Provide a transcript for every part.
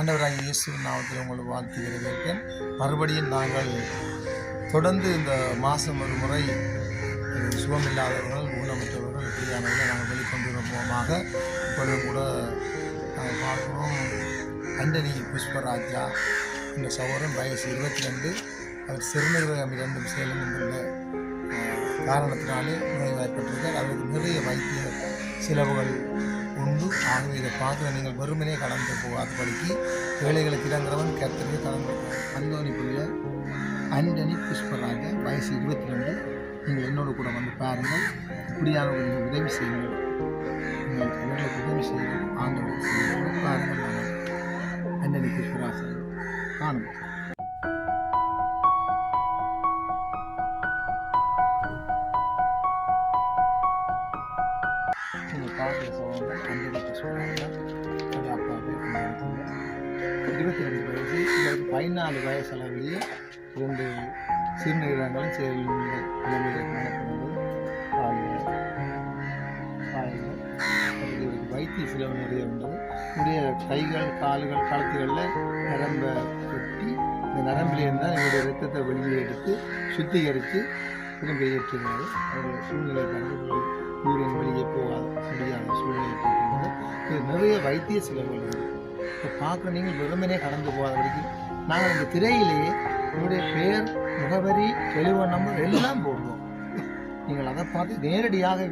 ஆண்டவராக இயேசு நாமத்தில் உங்களை வாழ்த்து வரவேற்கிறேன் மறுபடியும் நாங்கள் தொடர்ந்து இந்த மாதம் ஒரு முறை சுகமில்லாதவர்கள் ஊனமற்றவர்கள் இப்படியானவர்கள் நாங்கள் வெளிக்கொண்டு மூலமாக இப்பொழுது கூட நாங்கள் பார்க்குறோம் அண்டனி புஷ்பராஜா இந்த சகோதரன் வயசு இருபத்தி ரெண்டு. அவர் சிறுநீரகம் இரண்டும் சேலம் என்கின்ற அஹ், காரணத்தினாலே நோய்வாய்ப்பட்டிருக்கார் அவருக்கு நிறைய வைத்திய செலவுகள் ஆகவே இதை பார்க்குற நீங்கள் வெறுமனே கடந்து போகாதபடிக்கு ஏழைகளுக்கு இறங்குறவன் கர்த்தருக்கு கடந்து அந்தோனி பிள்ளை அண்டனி புஷ்பராஜ வயசு இருபத்தி ரெண்டு நீங்கள் என்னோட கூட வந்து பாருங்கள். இப்படியான ஒரு உதவி செய்யுங்கள். நீங்கள் இவர்களுக்கு உதவி செய்யுங்கள். ஆண்டவருக்கு பாருங்கள் அண்டனி புஷ்பராஜன் காணும். அது அப்பாவே இருபத்தி ரெண்டு வயசு இவருக்கு பதினாலு வயசு அளவிலேயே ரெண்டு சிறுநீரகங்களும் சேர்ந்த வைத்திய செலவு நிறைய உண்டு. என்னுடைய கைகள் கால்கள் கழுத்துகளில் நரம்ப கொட்டி இந்த நரம்பில் இருந்தால் என்னுடைய ரத்தத்தை வெளியே எடுத்து சுத்திகரித்து திரும்ப ஏற்றுகிறாரு. அவர் சூழ்நிலை வைத்திய செலவுகள் இப்போ பார்க்க நீங்கள் வெறுமனே கடந்து போகாத வரைக்கும். நாங்கள் இந்த திரையிலேயே உங்களுடைய பெயர் முகவரி டெலிஃபோன் நம்பர் எல்லாம் போடுவோம். நீங்கள் அதை பார்த்து நேரடியாக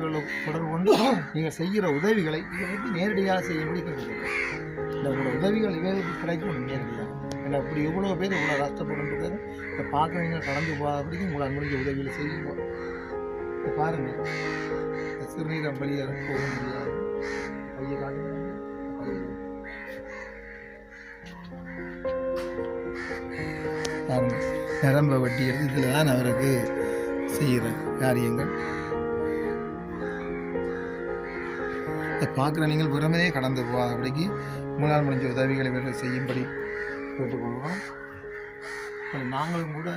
தொடர்பு கொண்டு நீங்கள் செய்கிற உதவிகளை இவர்களுக்கு நேரடியாக செய்யும்படி முடியும் இந்த உங்களோட உதவிகள் இவர்களுக்கு கிடைக்கும் நேரடியாக. ஏன்னா அப்படி எவ்வளோ பேர் இவ்வளோ கஷ்டப்பட்டு இருக்காரு இதை பார்க்க நீங்கள் கடந்து போகாத வரைக்கும் உங்களை முடிஞ்ச உதவிகளை செய்யுங்க. இப்போ பாருங்கள். சிறுநீரம் வெளியே போக முடியாது. கையை காட்டுங்க. நிரம்ப வட்டி எடுத்து இதில் தான் அவருக்கு செய்கிற காரியங்கள். அதை பார்க்குற நீங்கள் புறமே கடந்து போகாதபடிக்கு முன்னால் முடிஞ்ச உதவிகளை இவர்கள் செய்யும்படி கேட்டுக்கொள்கிறோம் நாங்களும் கூட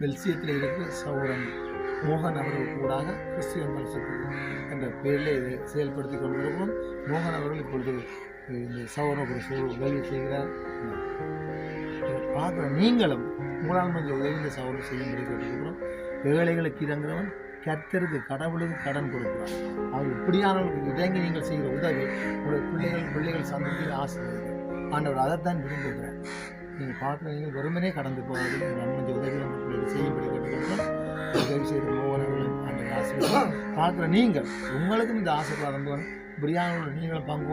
பெல்சியத்தில் இருக்கிற சௌரன் மோகன் அவர்கள் கூடாக கிறிஸ்டியன் மனசுக்கு என்ற பெயரில் இதை செயல்படுத்தி கொண்டிருக்கிறோம். மோகன் அவர்கள் இப்பொழுது இந்த சௌரனுக்கு சூழல் உதவி செய்கிறார். பார்க்குற நீங்களும் உங்களால் கொஞ்சம் உதவி இந்த சௌரம் செய்யும்படி கேட்டுக்கிறோம் ஏழைகளுக்கு இறங்குறவன் கத்தருக்கு கடவுளுக்கு கடன் கொடுக்குறான். அவர் இப்படியானவர்களுக்கு இறங்கி நீங்கள் செய்கிற உதவி உங்களுடைய பிள்ளைகள் பிள்ளைகள் சந்ததியில் ஆசை ஆண்டவர் அதைத்தான் விரும்புகிறார். நீங்கள் பார்க்குற நீங்கள் வெறுமனே கடந்து போகிறது நான் கொஞ்சம் உதவி நம்ம பிள்ளைகள் செய்யும்படி கேட்டுக்கிறோம் உதவி செய்த ஒவ்வொருவர்களும் அந்த ஆசீர்வாதம். பார்க்குற நீங்கள் உங்களுக்கும் இந்த ஆசீர்வாதம் பிரியாணியோட நீங்களும் பங்கு